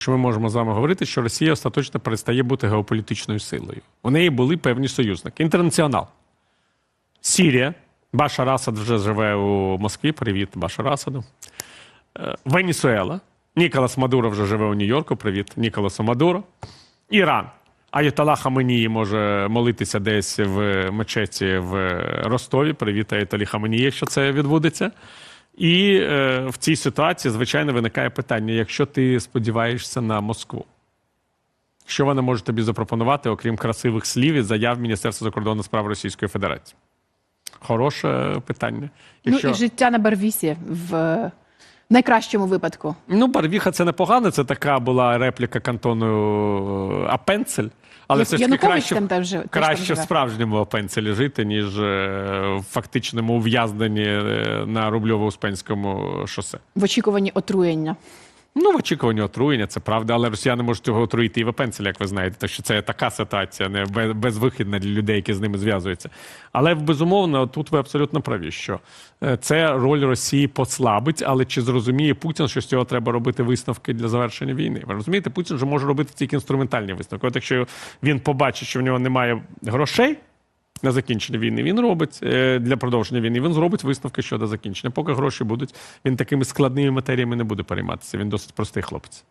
що ми можемо з вами говорити, що Росія остаточно перестає бути геополітичною силою. У неї були певні союзники. Інтернаціонал. Сірія. Башар Асад вже живе у Москві. Привіт, Башар Асаду. Е, Венесуела. Ніколас Мадуро вже живе у Нью-Йорку. Привіт, Ніколасу Мадуро. Іран. Аятолла Хаменії може молитися десь в мечеті в Ростові. Привіт, Аятолі Хаменії, якщо це відбудеться. І е, в цій ситуації, звичайно, виникає питання: якщо ти сподіваєшся на Москву, що вона може тобі запропонувати, окрім красивих слів і заяв Міністерства закордонних справ Російської Федерації? Хороше питання. Ну і життя на Барвісі в найкращому випадку. Ну, Барвіха це непогано, це така була репліка кантону е, Апенцель. Але все ж таки Янукович краще, там теж- теж там краще в живе. справжньому Апенцелі жити, ніж е, в фактичному ув'язненні е, на Рубльово-Успенському шосе. В очікуванні отруєння. Ну, в очікуванні отруєння, це правда, але росіяни можуть його отруїти і в Апенцелі, як ви знаєте. Так що це така ситуація, не безвихідна для людей, які з ними зв'язуються. Але безумовно, тут ви абсолютно праві, що е, це роль Росії послабить, але чи зрозуміє Путін, що з цього треба робити висновки для завершення війни? Ви розумієте, Путін же може робити тільки інструментальні висновки. От якщо він побачить, що в нього немає грошей. На закінчення війни він робить е, для продовження війни. Він зробить висновки щодо закінчення. Поки гроші будуть, він такими складними матеріями не буде перейматися. Він досить простий хлопець.